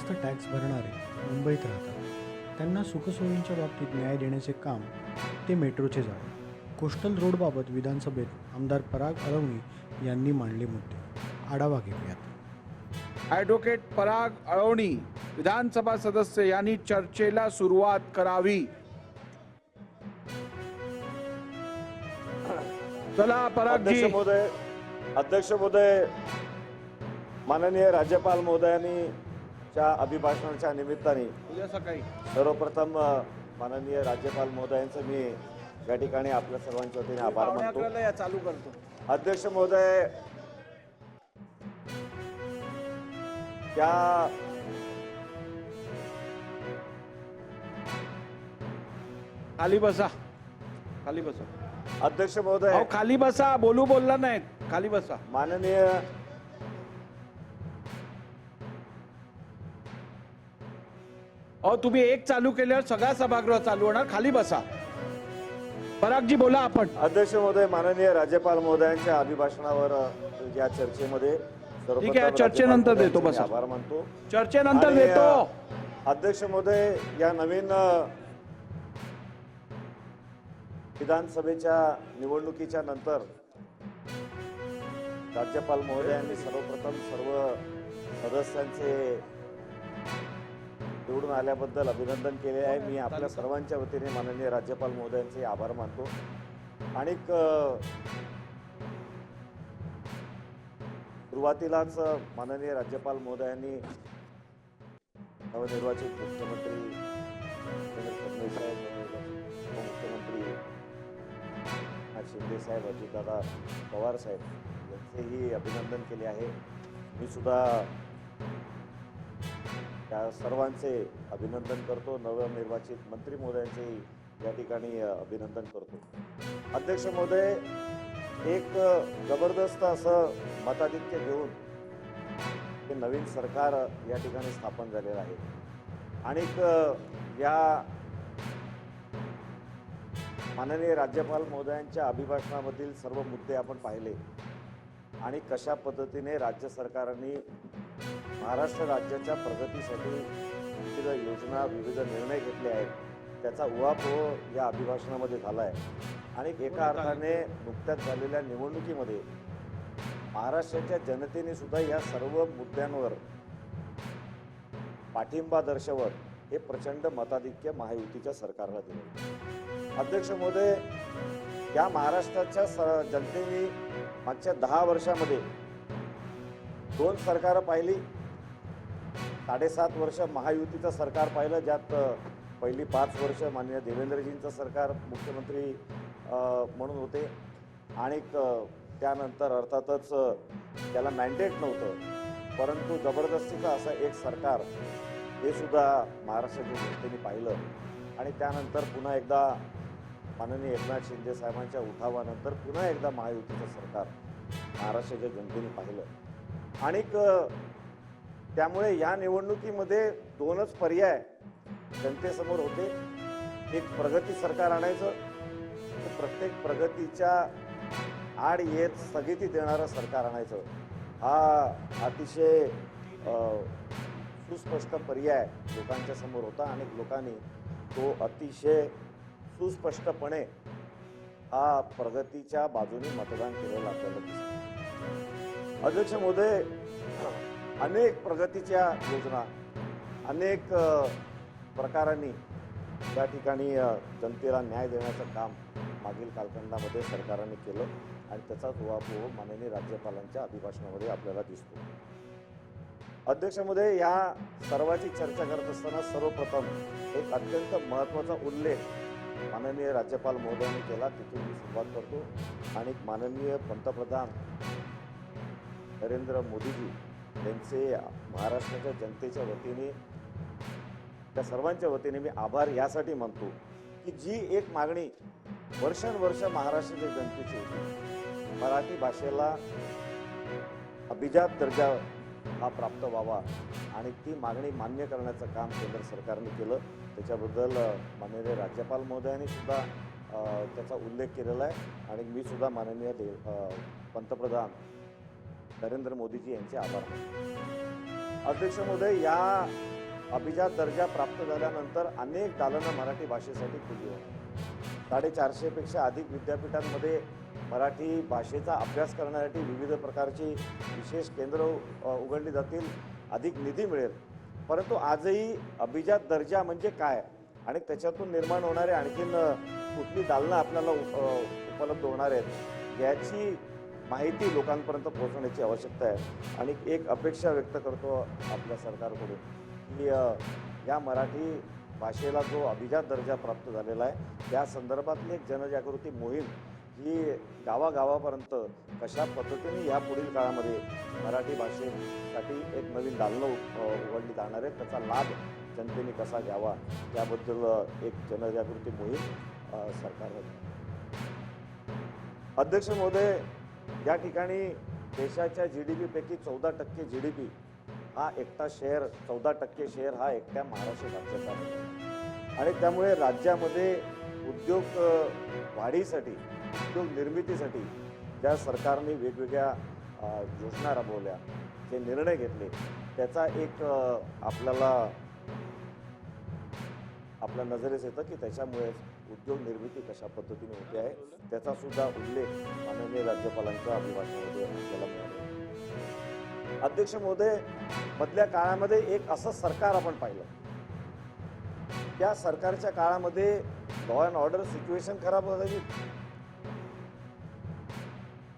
जास्त टॅक्स भरणारे मुंबईत राहतात. त्यांना सुखसोयींच्या बाबतीत न्याय देण्याचे काम ते मेट्रोचे जाणे कोस्टल रोडबाबत विधानसभेत आमदार पराग अळवणी यांनी मांडले मुद्दे. आढावा घेऊयात. ॲडव्होकेट पराग अळवणी विधानसभा सदस्य यांनी चर्चेला सुरुवात करावी. चला अध्यक्ष परागजी महोदय अध्यक्ष महोदय माननीय राज्यपाल महोदयांनी च्या अभिभाषणाच्या निमित्ताने उद्या सकाळी. सर्वप्रथम माननीय राज्यपाल महोदयांचं मी या ठिकाणी आपल्या सर्वांच्या वतीने आभार मानतो. चालू करतो. अध्यक्ष महोदय त्या खाली बसा. खाली बसा. अध्यक्ष महोदय खाली बसा बोलू बोलला नाही खाली बसा. माननीय अहो तुम्ही एक चालू केल्यावर सगळा सभागृह चालू होणार खाली बसा. परागजी बोला आपण. अध्यक्ष महोदय माननीय राज्यपाल महोदयांच्या अभिभाषणावर या चर्चेमध्ये ठीक आहे, चर्चेनंतर देतो, बसा. आभार मानतो. चर्चेनंतर देतो. अध्यक्ष महोदय या नवीन विधानसभेच्या निवडणुकीच्या नंतर राज्यपाल महोदयांनी सर्वप्रथम सर्व सदस्यांचे निवडून आल्याबद्दल अभिनंदन केले आहे. मी आपल्या सर्वांच्या वतीने माननीय राज्यपाल महोदयांचे आभार मानतो. आणि सुरुवातीलाच माननीय राज्यपाल महोदयांनी नवनिर्वाचित मुख्यमंत्री साहेब उपमुख्यमंत्री शिंदे साहेब अजितदादा पवार साहेब यांचेही अभिनंदन केले आहे. मी सुद्धा त्या सर्वांचे अभिनंदन करतो. नवनिर्वाचित मंत्री महोदयांचेही या ठिकाणी अभिनंदन करतो. अध्यक्ष महोदय एक जबरदस्त असं मताधिक्य घेऊन हे नवीन सरकार या ठिकाणी स्थापन झालेलं आहे. आणि या माननीय राज्यपाल महोदयांच्या अभिभाषणामधील सर्व मुद्दे आपण पाहिले आणि कशा पद्धतीने राज्य सरकारांनी महाराष्ट्र राज्याच्या प्रगतीसाठी विविध योजना विविध निर्णय घेतले आहेत. त्याचा उहापोह या अभिभाषणामध्ये झाला आहे आणि एका अर्थाने नुकत्याच झालेल्या निवडणुकीमध्ये महाराष्ट्राच्या जनतेने सुद्धा या सर्व मुद्द्यांवर पाठिंबा दर्शवत हे प्रचंड मताधिक्य महायुतीच्या सरकारला दिले. अध्यक्ष महोदय या महाराष्ट्राच्या स- जनतेने मागच्या दहा वर्षामध्ये दोन सरकारं पाहिली साडेसात वर्ष महायुतीचं सरकार पाहिलं ज्यात पहिली पाच वर्ष माननीय देवेंद्रजींचं सरकार मुख्यमंत्री म्हणून होते. आणि त्यानंतर अर्थातच त्याला मॅन्डेट नव्हतं. परंतु जबरदस्तीचं असं एक सरकार हे सुद्धा महाराष्ट्राच्या जनतेने पाहिलं. आणि त्यानंतर पुन्हा एकदा माननीय एकनाथ शिंदे साहेबांच्या उठावानंतर पुन्हा एकदा महायुतीचं सरकार महाराष्ट्राच्या जनतेने पाहिलं. आणि त्यामुळे या निवडणुकीमध्ये दोनच पर्याय जनतेसमोर होते. एक प्रगती सरकार आणायचं प्रत्येक प्रगतीच्या आड येत स्थगिती देणारं सरकार आणायचं. हा अतिशय सुस्पष्ट पर्याय लोकांच्या समोर होता आणि लोकांनी तो अतिशय सुस्पष्टपणे हा प्रगतीच्या बाजूने मतदान केलेलं आपल्याला दिसतं. अध्यक्ष महोदय अनेक प्रगतीच्या योजना अनेक प्रकारांनी त्या ठिकाणी जनतेला न्याय देण्याचं काम मागील कालखंडामध्ये सरकारने केलं आणि त्याचाच उहापोह माननीय राज्यपालांच्या अभिभाषणामध्ये आपल्याला दिसतो. अध्यक्षामध्ये या सर्वाची चर्चा करत असताना सर्वप्रथम एक अत्यंत महत्त्वाचा उल्लेख माननीय राज्यपाल महोदयांनी केला. तिथून मी सुरुवात करतो. आणि माननीय पंतप्रधान नरेंद्र मोदीजी त्यांचे महाराष्ट्राच्या जनतेच्या वतीने त्या सर्वांच्या वतीने मी आभार यासाठी मानतो की जी एक मागणी वर्षानुवर्ष महाराष्ट्राच्या जनतेची होती मराठी भाषेला अभिजात दर्जा हा प्राप्त व्हावा आणि ती मागणी मान्य करण्याचं काम केंद्र सरकारने केलं. त्याच्याबद्दल माननीय राज्यपाल महोदयांनी सुद्धा त्याचा उल्लेख केलेला आहे. आणि मी सुद्धा माननीय दे पंतप्रधान नरेंद्र मोदीजी यांचे आभार अध्यक्ष महोदय या अभिजात दर्जा प्राप्त झाल्यानंतर अनेक दालनं मराठी भाषेसाठी खुली आहेत. साडेचारशेपेक्षा अधिक विद्यापीठांमध्ये मराठी भाषेचा अभ्यास करण्यासाठी विविध प्रकारची विशेष केंद्र उघडली जातील अधिक निधी मिळेल. परंतु आजही अभिजात दर्जा म्हणजे काय आणि त्याच्यातून निर्माण होणारे आणखीन कुठली दालनं आपल्याला उपलब्ध होणार आहेत याची माहिती लोकांपर्यंत पोहोचवण्याची आवश्यकता आहे. आणि एक अपेक्षा व्यक्त करतो आपल्या सरकारकडून की या मराठी भाषेला जो अभिजात दर्जा प्राप्त झालेला आहे त्या संदर्भातली एक जनजागृती मोहीम ही गावागावापर्यंत कशा पद्धतीने या पुढील काळामध्ये मराठी भाषेसाठी एक नवीन दालनं उघडली जाणार आहे त्याचा लाभ जनतेने कसा घ्यावा याबद्दल एक जनजागृती मोहीम सरकार अध्यक्ष महोदय या ठिकाणी देशाच्या जी डी पीपैकी चौदा टक्के जी डी पी हा एकटा शेअर चौदा टक्के शेअर हा एकट्या महाराष्ट्र राज्याचा आहे. आणि त्यामुळे राज्यामध्ये उद्योग वाढीसाठी उद्योग निर्मितीसाठी ज्या सरकारने वेगवेगळ्या योजना राबवल्या जे निर्णय घेतले त्याचा एक आपल्याला आपल्या नजरेस येतं की त्याच्यामुळेच उद्योग निर्मिती कशा पद्धतीने होते आहे त्याचा सुद्धा उल्लेख माननीय राज्यपालांच्या अभिभाषणामध्ये आपल्याला मिळाला अध्यक्ष महोदय मधल्या काळामध्ये एक असं सरकार आपण पाहिलं. त्या सरकारच्या काळामध्ये लॉ अँड ऑर्डर सिच्युएशन खराब झाली.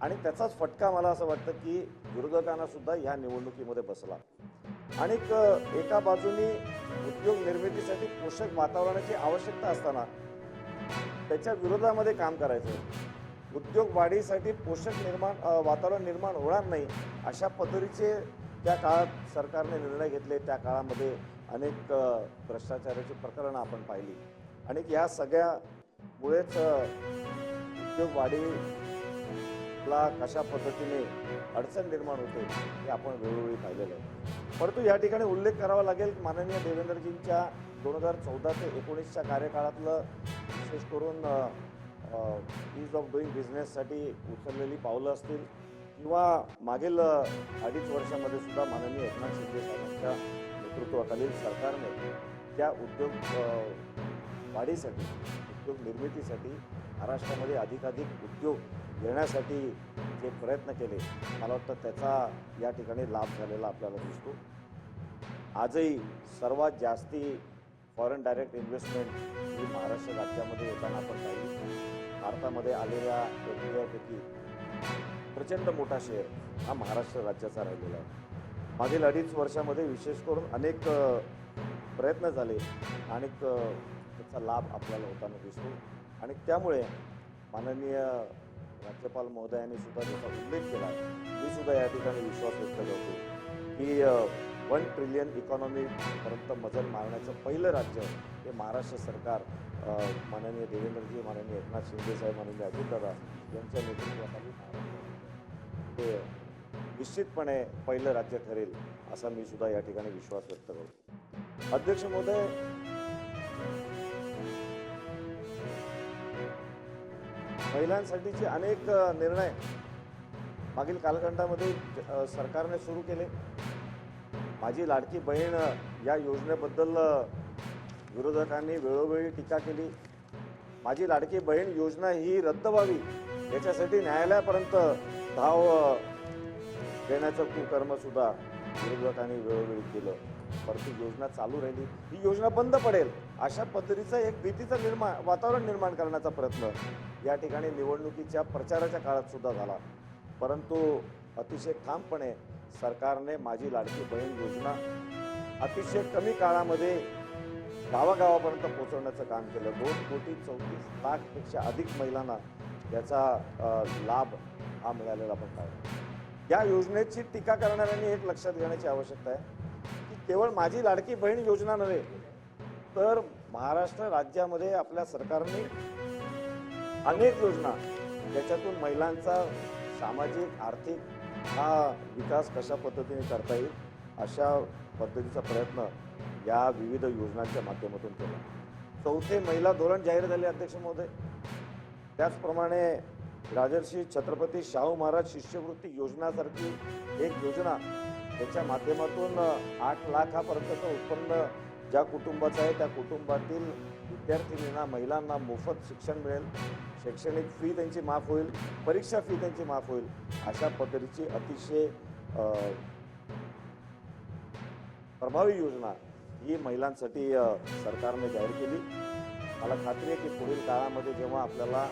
आणि त्याचाच फटका मला असं वाटतं की विरोधकांना सुद्धा ह्या निवडणुकीमध्ये बसला. आणि एका बाजूनी उद्योग निर्मितीसाठी पोषक वातावरणाची आवश्यकता असताना त्याच्या विरोधामध्ये काम करायचं. उद्योग वाढीसाठी पोषक निर्माण वातावरण निर्माण होणार नाही अशा पद्धतीचे त्या काळात सरकारने निर्णय घेतले. त्या काळामध्ये अनेक भ्रष्टाचाराची प्रकरणं आपण पाहिली. आणि या सगळ्यामुळेच उद्योग वाढीला कशा पद्धतीने अडचण निर्माण होते हे आपण वेळोवेळी पाहिलेलं आहे. परंतु या ठिकाणी उल्लेख करावा लागेल की माननीय देवेंद्रजींच्या दोन हजार चौदा ते एकोणीसच्या कार्यकाळातलं विशेष करून ईज ऑफ डुईंग बिझनेससाठी उचललेली पावलं असतील किंवा मागील अडीच वर्षामध्ये सुद्धा माननीय एकनाथ शिंदे साहेबांच्या नेतृत्वाखालील सरकारने त्या उद्योग वाढीसाठी उद्योग निर्मितीसाठी महाराष्ट्रामध्ये अधिकाधिक उद्योग घेण्यासाठी जे प्रयत्न केले मला वाटतं त्याचा या ठिकाणी लाभ झालेला आपल्याला दिसतो. आजही सर्वात जास्ती फॉरेन डायरेक्ट इन्व्हेस्टमेंट ही महाराष्ट्र राज्यामध्ये येताना आपण पाहिली. भारतामध्ये आलेल्या एफ प्रचंड मोठा शेअर हा महाराष्ट्र राज्याचा राहिलेला आहे. मागील अडीच वर्षामध्ये विशेष करून अनेक प्रयत्न झाले आणि त्याचा लाभ आपल्याला होताना दिसतो. आणि त्यामुळे माननीय राज्यपाल महोदयांनी सुद्धा त्याचा उल्लेख केला. मी सुद्धा या ठिकाणी विश्वास व्यक्त करतो की वन ट्रिलियन इकॉनॉमीपर्यंत मजल मारण्याचं पहिलं राज्य हे महाराष्ट्र सरकार माननीय देवेंद्रजी माननीय एकनाथ शिंदे साहेब माननीय अजितदादा यांच्या नेतृत्वाखाली ते निश्चितपणे पहिलं राज्य ठरेल असा मी सुद्धा या ठिकाणी विश्वास व्यक्त करतो. अध्यक्ष महोदय महिलांसाठीचे अनेक निर्णय मागील कालखंडामध्ये सरकारने सुरू केले. माझी लाडकी बहीण या योजनेबद्दल विरोधकांनी वेळोवेळी टीका केली. माझी लाडकी बहीण योजना ही रद्द व्हावी याच्यासाठी न्यायालयापर्यंत धाव देण्याचं कुकर्मसुद्धा विरोधकांनी वेळोवेळी केलं. परंतु योजना चालू राहिली. ही योजना बंद पडेल अशा पद्धतीचं एक भीतीचं निर्माण वातावरण निर्माण करण्याचा प्रयत्न या ठिकाणी निवडणुकीच्या प्रचाराच्या काळात सुद्धा झाला. परंतु अतिशय ठामपणे सरकारने माझी लाडकी बहीण योजना अतिशय कमी काळामध्ये गावागावापर्यंत पोहोचवण्याचं काम केलं. दोन कोटी चौतीस लाखपेक्षा अधिक महिलांना याचा लाभ हा मिळालेला आपण पाहिजे या योजनेची टीका करणाऱ्यांनी एक लक्षात घेण्याची आवश्यकता आहे की केवळ माझी लाडकी बहीण योजना नव्हे तर महाराष्ट्र राज्यामध्ये आपल्या सरकारने अनेक योजना. ज्याच्यातून महिलांचा सामाजिक आर्थिक हा विकास कशा पद्धतीने करता येईल अशा पद्धतीचा प्रयत्न या विविध योजनांच्या माध्यमातून केला. चौथे महिला धोरण जाहीर झाले अध्यक्ष महोदय. त्याचप्रमाणे राजर्षी छत्रपती शाहू महाराज शिष्यवृत्ती योजनासारखी एक योजना त्याच्या माध्यमातून आठ लाखापर्यंतचं उत्पन्न ज्या कुटुंबाचं आहे त्या कुटुंबातील विद्यार्थिनींना महिलांना मोफत शिक्षण मिळेल. शैक्षणिक फी त्यांची माफ होईल परीक्षा फी त्यांची माफ होईल अशा पद्धतीची अतिशय प्रभावी योजना ही महिलांसाठी सरकारने जाहीर केली. मला खात्री आहे की पुढील काळामध्ये जेव्हा आपल्याला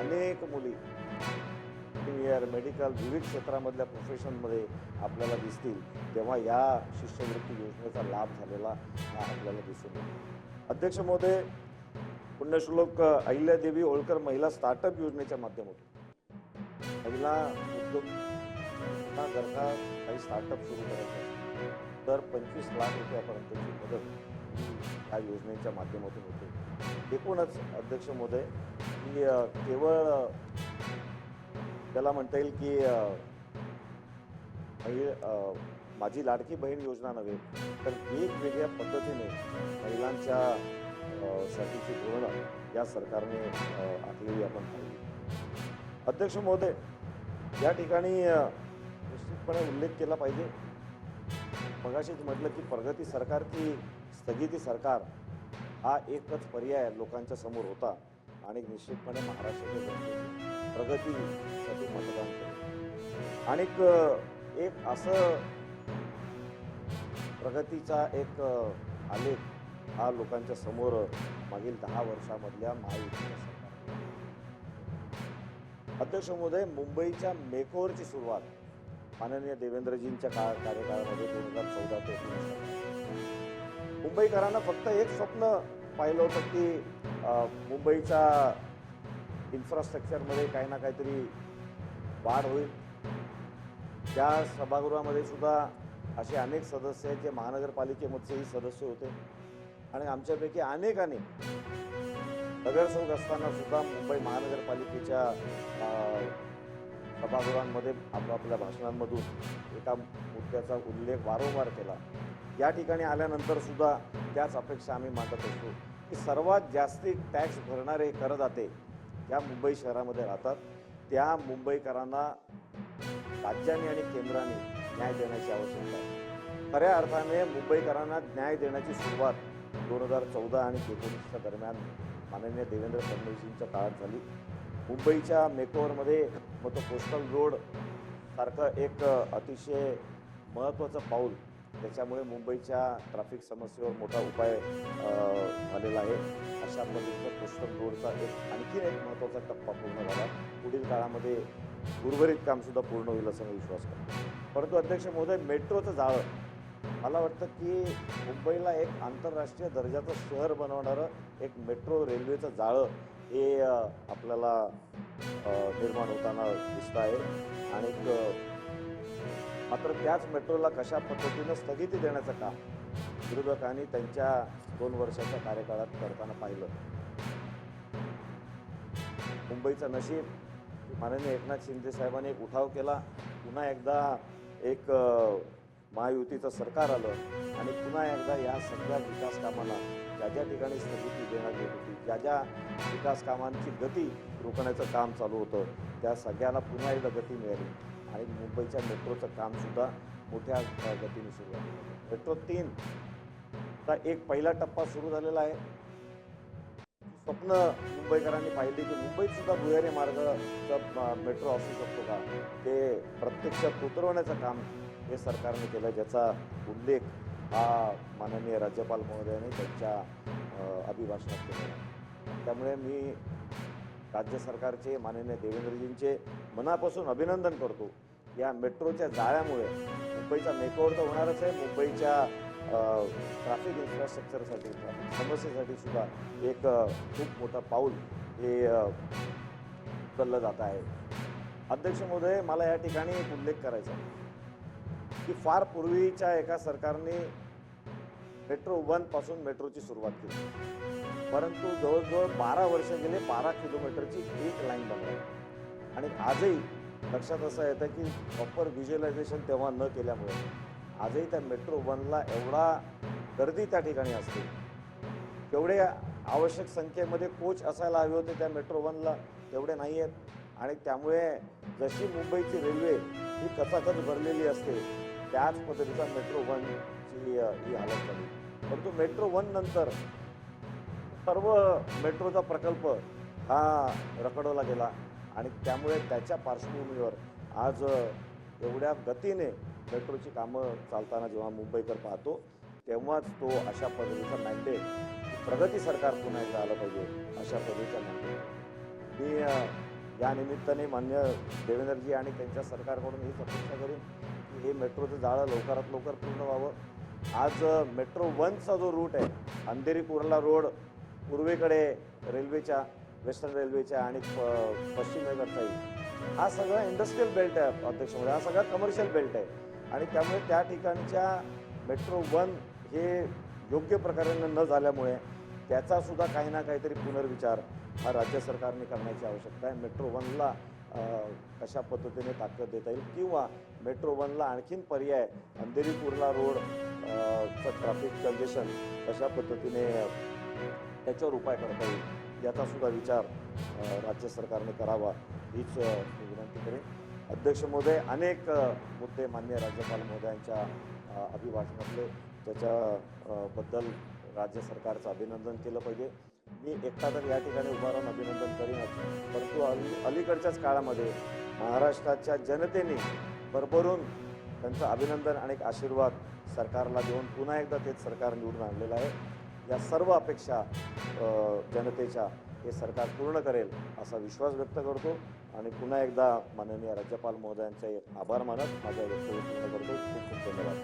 अनेक मुली इंजिनियर मेडिकल विविध क्षेत्रामधल्या प्रोफेशनमध्ये आपल्याला दिसतील तेव्हा या शिष्यवृत्ती योजनेचा लाभ झालेला हा आपल्याला दिसून येईल. अध्यक्ष महोदय पुण्यश्लोक अहिल्यादेवी होळकर महिला स्टार्टअप योजनेच्या माध्यमातून. महिला उद्योग जर काही स्टार्टअप सुरू करायचं तर पंचवीस लाख रुपयापर्यंतची मदत या योजनेच्या माध्यमातून होते. एकूणच अध्यक्ष महोदय की केवळ त्याला म्हणता येईल की महि- माझी लाडकी बहीण योजना नव्हे तर वेगवेगळ्या पद्धतीने महिलांच्या साठीची धोरणं या सरकारने आखलेली आपण पाहिली. अध्यक्ष महोदय या ठिकाणी निश्चितपणे उल्लेख केला पाहिजे. मगाशीच म्हटलं की प्रगती सरकार की स्थगिती सरकार हा एकच पर्याय लोकांच्या समोर होता. आणि निश्चितपणे महाराष्ट्राच्या प्रगतीसाठी मतदान केलं आणि एक असं प्रगतीचा एक आलेख हा लोकांच्या समोर मागील दहा वर्षामधल्या महायुतीच्या सरकार अध्यक्ष महोदय मुंबईच्या मेकोवरची सुरुवात माननीय देवेंद्रजींच्या काळ कार्यकाळामध्ये दोन हजार चौदा ते एकोणीस मुंबईकरांना फक्त एक स्वप्न पाहिलं होतं की मुंबईच्या इन्फ्रास्ट्रक्चरमध्ये काही ना काहीतरी वाढ होईल. त्या सभागृहामध्ये सुद्धा असे अनेक सदस्य आहेत जे महानगरपालिकेमधचेही सदस्य होते. आणि आमच्यापैकी अनेकांनी नगरसेवक असताना सुद्धा मुंबई महानगरपालिकेच्या सभागृहांमध्ये आपापल्या भाषणांमधून एका मुद्द्याचा उल्लेख वारंवार केला. या ठिकाणी आल्यानंतर सुद्धा त्याच अपेक्षा आम्ही मांडत असतो की सर्वात जास्ती टॅक्स भरणारे करदाते ज्या मुंबई शहरामध्ये राहतात त्या मुंबईकरांना राज्याने आणि केंद्राने न्याय देण्याची आवश्यकता आहे. खऱ्या अर्थाने मुंबईकरांना न्याय देण्याची सुरुवात दोन हजार चौदा आणि एकोणीसच्या दरम्यान माननीय देवेंद्र फडणवीसांच्या काळात झाली. मुंबईच्या मेकोवरमध्ये मग तो कोस्टल रोड सारखं एक अतिशय महत्त्वाचं पाऊल त्याच्यामुळे मुंबईच्या ट्रॅफिक समस्येवर मोठा उपाय झालेला आहे. अशा पद्धतीनं कोस्टल रोडचा एक आणखी एक महत्त्वाचा टप्पा पूर्ण झाला. पुढील काळामध्ये उर्वरित कामसुद्धा पूर्ण होईल असा मी विश्वास करतो. परंतु अध्यक्ष महोदय मेट्रोचं जाळं मला वाटतं की मुंबईला एक आंतरराष्ट्रीय दर्जाचं शहर बनवणारं एक मेट्रो रेल्वेचं जाळं हे आपल्याला निर्माण होताना दिसतं आहे. आणि मात्र त्याच मेट्रोला कशा पद्धतीनं स्थगिती देण्याचं काम विरोधकांनी त्यांच्या दोन वर्षाच्या कार्यकाळात करताना पाहिलं. मुंबईचं नशीब माननीय एकनाथ शिंदे साहेबांनी एक उठाव केला. पुन्हा एकदा एक महायुतीचं सरकार आलं आणि पुन्हा एकदा या सगळ्या विकास कामाला ज्या ज्या ठिकाणी स्थगिती देण्यात येत होती ज्या ज्या विकास कामांची गती रोखण्याचं काम चालू होतं त्या सगळ्याला पुन्हा एकदा गती मिळाली. आणि मुंबईच्या मेट्रोचं कामसुद्धा मोठ्या गतीने सुरू झालं मेट्रो तीनचा एक पहिला टप्पा सुरू झालेला आहे. स्वप्न मुंबईकरांनी पाहिली की मुंबईत सुद्धा भुयारी मार्ग मेट्रो असू शकतो का? ते प्रत्यक्षात उतरवण्याचं काम हे सरकारने केलं ज्याचा उल्लेख हा माननीय राज्यपाल महोदयाने त्यांच्या अभिभाषणात केला आहे. त्यामुळे मी राज्य सरकारचे माननीय देवेंद्रजींचे मनापासून अभिनंदन करतो. या मेट्रोच्या जाळ्यामुळे मुंबईचा मेकओव्हर तर होणारच आहे मुंबईच्या ट्रॅफिक इन्फ्रास्ट्रक्चरसाठी समस्येसाठी सुद्धा एक खूप मोठं पाऊल हे उचललं जात आहे. अध्यक्ष महोदय मला या ठिकाणी एक उल्लेख करायचा आहे. की फार पूर्वीच्या एका सरकारने मेट्रो वनपासून मेट्रोची सुरुवात केली. परंतु जवळजवळ बारा वर्ष गेले बारा किलोमीटरची एक लाईन बनवली. आणि आजही लक्षात असं येतं की प्रॉपर व्हिज्युअलायझेशन तेव्हा न केल्यामुळे आजही त्या मेट्रो वनला एवढा गर्दी त्या ठिकाणी असते. तेवढे आवश्यक संख्येमध्ये कोच असायला हवे होते त्या मेट्रो वनला तेवढे नाही आहेत आणि त्यामुळे जशी मुंबईची रेल्वे ही कचाकच भरलेली असते त्याच पद्धतीचा मेट्रो वनची अ, ही हालत झाली. परंतु मेट्रो वन नंतर सर्व मेट्रोचा प्रकल्प हा रखडवला गेला आणि त्यामुळे त्याच्या पार्श्वभूमीवर आज एवढ्या गतीने मेट्रोची कामं चालताना जेव्हा मुंबईकर पाहतो तेव्हाच तो अशा पद्धतीचा मॅन्डेट प्रगती सरकार पुन्हा एकदा आलं पाहिजे अशा पद्धतीचा मॅन्डेट मी या निमित्ताने मान्य देवेंद्रजी आणि त्यांच्या सरकारकडून हीच अपेक्षा करीन हे मेट्रोचं जाळं लवकरात लवकर पूर्ण व्हावं. आज मेट्रो वनचा जो रूट आहे अंधेरी कुर्ला रोड पूर्वेकडे रेल्वेच्या वेस्टर्न रेल्वेच्या आणि प- येईल हा सगळा इंडस्ट्रीयल बेल्ट आहे अध्यक्ष हा सगळा कमर्शियल बेल्ट आहे. आणि त्यामुळे त्या ठिकाणच्या मेट्रो वन हे योग्य प्रकारे न झाल्यामुळे त्याचा सुद्धा काही ना काहीतरी पुनर्विचार हा राज्य सरकारने करण्याची आवश्यकता आहे. मेट्रो वनला कशा पद्धतीने ताकद देता येईल? किंवा मेट्रो वनला आणखीन पर्याय Andheri Kurla road traffic congestion कशा पद्धतीने त्याच्यावर उपाय करता येईल? याचा सुद्धा विचार राज्य सरकारने करावा हीच विनंती करेन. अध्यक्ष महोदय अनेक मुद्दे मान्य राज्यपाल महोदयांच्या अभिभाषणातले त्याच्याबद्दल बद्दल राज्य सरकारचं अभिनंदन केलं पाहिजे. मी एकटा तर या ठिकाणी उभा राहून अभिनंदन करीनच परंतु अली अलीकडच्याच काळामध्ये महाराष्ट्राच्या जनतेने भरभरून त्यांचं अभिनंदन आणि एक आशीर्वाद सरकारला देऊन पुन्हा एकदा तेच सरकार निवडून आणलेलं आहे. या सर्व अपेक्षा जनतेच्या हे सरकार पूर्ण करेल असा विश्वास व्यक्त करतो. आणि पुन्हा एकदा माननीय राज्यपाल महोदयांचे आभार मानत माझ्या व्यक्त पूर्ण करतो. खूप खूप धन्यवाद.